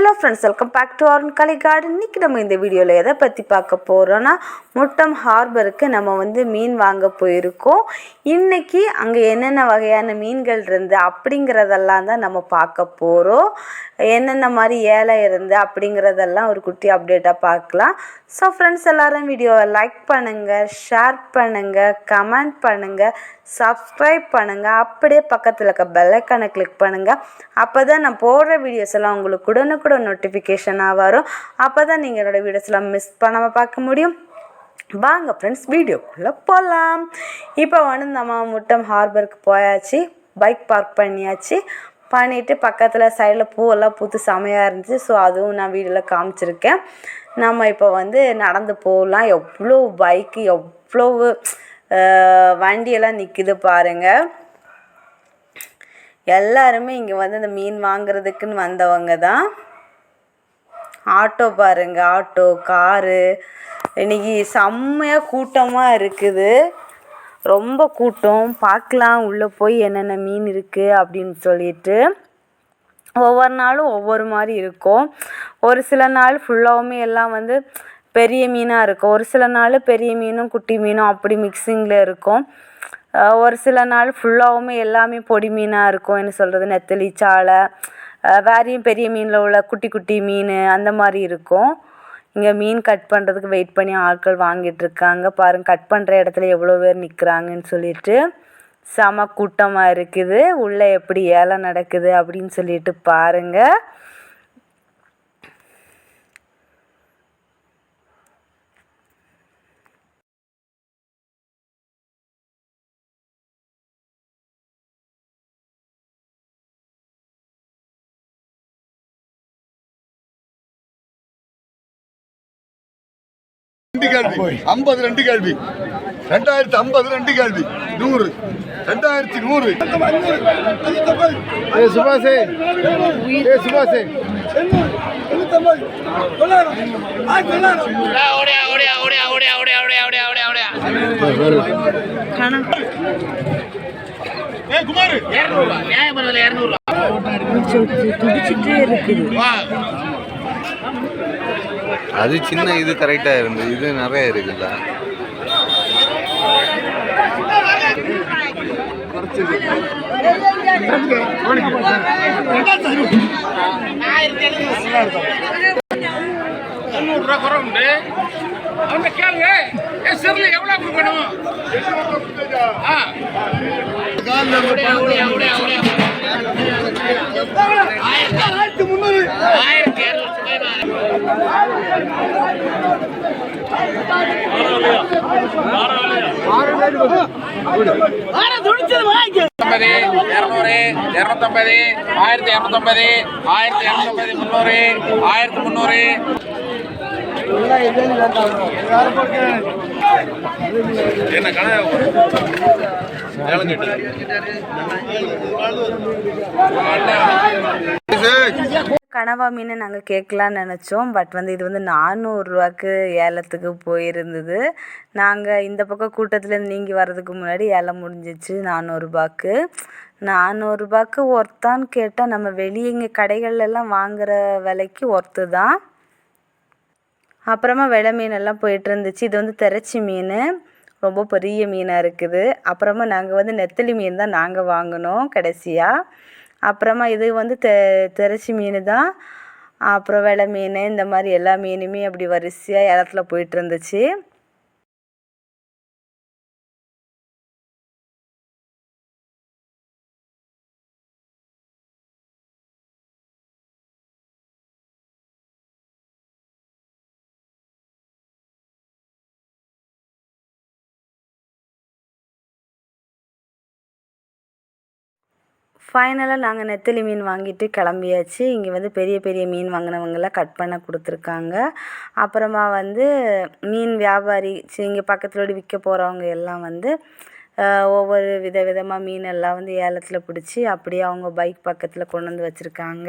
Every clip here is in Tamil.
Hello friends welcome back to Arun Kalai garden இன்றைக்கி நம்ம இந்த வீடியோவில் எதை பற்றி பார்க்க போகிறோன்னா முட்டம் ஹார்பருக்கு நம்ம வந்து மீன் வாங்க போயிருக்கோம். இன்றைக்கி அங்கே என்னென்ன வகையான மீன்கள் இருந்து அப்படிங்கிறதெல்லாம் தான் நம்ம பார்க்க போகிறோம் என்னென்ன மாதிரி ஏழை இருந்து அப்படிங்கிறதெல்லாம் ஒரு குட்டி அப்டேட்டாக பார்க்கலாம். ஸோ ஃப்ரெண்ட்ஸ் எல்லோரும் வீடியோவை லைக் பண்ணுங்கள் ஷேர் பண்ணுங்கள் கமெண்ட் பண்ணுங்கள் சப்ஸ்கிரைப் பண்ணுங்கள் அப்படியே பக்கத்தில் இருக்க பெல்லைக்கானை கிளிக் பண்ணுங்கள் அப்போ தான் நான் போடுற வீடியோஸ் எல்லாம் உங்களுக்கு உடனுக்குடன் நோட்டிஃபிகேஷனாக வரும். அப்போ தான் நீங்கள் என்னோடய வீடியோஸ் எல்லாம் மிஸ் பண்ணாமல் பார்க்க முடியும். வாங்க ஃப்ரெண்ட்ஸ் வீடியோக்குள்ளே போகலாம் இப்போ வந்து நம்ம முட்டம் ஹார்பருக்கு போயாச்சு. பைக் பார்க் பண்ணியாச்சு. பண்ணிவிட்டு பக்கத்தில் சைடில் பூவெல்லாம் பூத்து செமையாக இருந்துச்சு. ஸோ அதுவும் நான் வீடியோவில் காமிச்சிருக்கேன். நம்ம இப்போ வந்து நடந்து போகலாம். எவ்வளோ பைக்கு எவ்வளோ வண்டியெல்லாம் நிற்கிது பாருங்கள் எல்லாருமே இங்கே வந்து இந்த மீன் வாங்குறதுக்குன்னு வந்தவங்க தான். ஆட்டோ பாருங்கள் ஆட்டோ காரு. இன்னைக்கு செம்மையாக கூட்டமாக இருக்குது. ரொம்ப கூட்டம். பார்க்கலாம் உள்ளே போய் என்னென்ன மீன் இருக்குது அப்படின்னு சொல்லிட்டு. ஒவ்வொரு நாளும் ஒவ்வொரு மாதிரி இருக்கும். ஒரு சில நாள் ஃபுல்லாகவுமே எல்லாம் வந்து பெரிய மீனாக இருக்கும். ஒரு சில நாள் பெரிய மீனும் குட்டி மீனும் அப்படி மிக்சிங்கில் இருக்கும். ஒரு சில நாள் ஃபுல்லாகவுமே எல்லாமே பொடி மீனாக இருக்கும். என்ன சொல்கிறது நெத்தலி சாலை வேறையும் பெரிய மீனில் உள்ள குட்டி குட்டி மீன் அந்த மாதிரி இருக்கும். இங்கே மீன் கட் பண்ணுறதுக்கு வெயிட் பண்ணி ஆட்கள் வாங்கிட்டு இருக்காங்க. பாருங்க கட் பண்ணுற இடத்துல எவ்வளோ பேர் நிற்கிறாங்கன்னு சொல்லிட்டு. செம கூட்டமாக இருக்குது. உள்ளே எப்படி ஏலை நடக்குது அப்படின்னு சொல்லிட்டு பாருங்கள் ரெண்டு கேள்வி. ஐம்பது ரெண்டு கேள்வி. ரெண்டாயிரத்தி ஐம்பது ரெண்டு கேள்வி. நூறு. ரெண்டாயிரத்தி நூறு. ஏ சுபாஷே. ஏ சுபாஷே. துடிச்சிட்டே இருக்குது. அது சின்ன இது கரெக்டாக இருந்தது இது நிறைய இருக்குல்ல. ரூபா குறவுண்டு அவங்க கேளுங்க ஏ சிறுல கொடுக்கணும். ஆ ஆயிரத்தி இரநூறு இரநூறு இரநூத்தம்பது ஆயிரத்தி இரநூத்தம்பது ஆயிரத்தி இரநூத்தம்பது முந்நூறு ஆயிரத்தி முந்நூறு என்ன கடை கனவா மீன் நாங்கள் கேட்கலான்னு நினச்சோம். பட் வந்து இது வந்து நானூறுரூவாக்கு ஏலத்துக்கு போயிருந்தது. நாங்கள் இந்த பக்கம் கூட்டத்துலேருந்து நீங்கி வர்றதுக்கு முன்னாடி ஏலம் முடிஞ்சிச்சு நானூறுரூபாக்கு நானூறுரூபாக்கு ஒர்த்தான்னு கேட்டால் நம்ம வெளியே இங்கே கடைகள்லாம் வாங்குகிற விலைக்கு ஒர்த்து தான். அப்புறமா வெடை மீன் எல்லாம் போயிட்டு இருந்துச்சு. இது வந்து திரச்சி மீன். ரொம்ப பெரிய மீனாக இருக்குது. அப்புறமா நாங்கள் வந்து நெத்தலி மீன் தான் நாங்கள் வாங்கினோம் கடைசியாக அப்புறமா இது வந்து தெ திரச்சி மீன் தான். அப்புறம் வெலை மீன் இந்த மாதிரி எல்லா மீனுமே அப்படி வரிசையாக இடத்துல போயிட்டு ஃபைனலாக நாங்கள் நெத்தலி மீன் வாங்கிட்டு கிளம்பியாச்சு. இங்கே வந்து பெரிய பெரிய மீன் வாங்கினவங்களாம் கட் பண்ண கொடுத்துருக்காங்க. அப்புறமா வந்து மீன் வியாபாரி சி இங்கே பக்கத்தில் விற்க போகிறவங்க எல்லாம் வந்து ஒவ்வொரு வித விதமாக மீன் எல்லாம் வந்து ஏலத்தில் பிடிச்சி அப்படியே அவங்க பைக் பக்கத்தில் கொண்டு வந்து வச்சுருக்காங்க.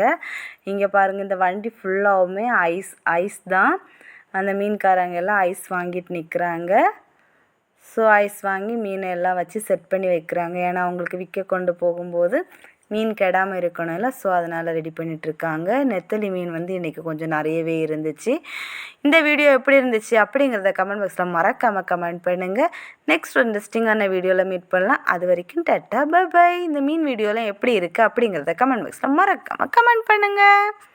இங்கே பாருங்கள் இந்த வண்டி ஃபுல்லாகவுமே ஐஸ் ஐஸ் தான். அந்த மீன்காரங்க எல்லாம் ஐஸ் வாங்கிட்டு நிற்கிறாங்க ஸோ ஐஸ் வாங்கி மீனை எல்லாம் வச்சு செட் பண்ணி வைக்கிறாங்க. ஏன்னா அவங்களுக்கு விற்க கொண்டு போகும்போது மீன் கெடாமல் இருக்கணும்ல. ஸோ அதனால் ரெடி பண்ணிகிட்ருக்காங்க நெத்தலி மீன் வந்து இன்றைக்கி கொஞ்சம் நிறையவே இருந்துச்சு. இந்த வீடியோ எப்படி இருந்துச்சு அப்படிங்கிறத கமெண்ட் பாக்ஸில் மறக்காமல் கமெண்ட் பண்ணுங்கள் நெக்ஸ்ட் ஒரு இன்ட்ரெஸ்டிங்கான வீடியோவில் மீட் பண்ணலாம். அது வரைக்கும் டட்டா பை பை இந்த மீன் வீடியோலாம் எப்படி இருக்குது அப்படிங்கிறத கமெண்ட் பாக்ஸில் மறக்காமல் கமெண்ட் பண்ணுங்கள்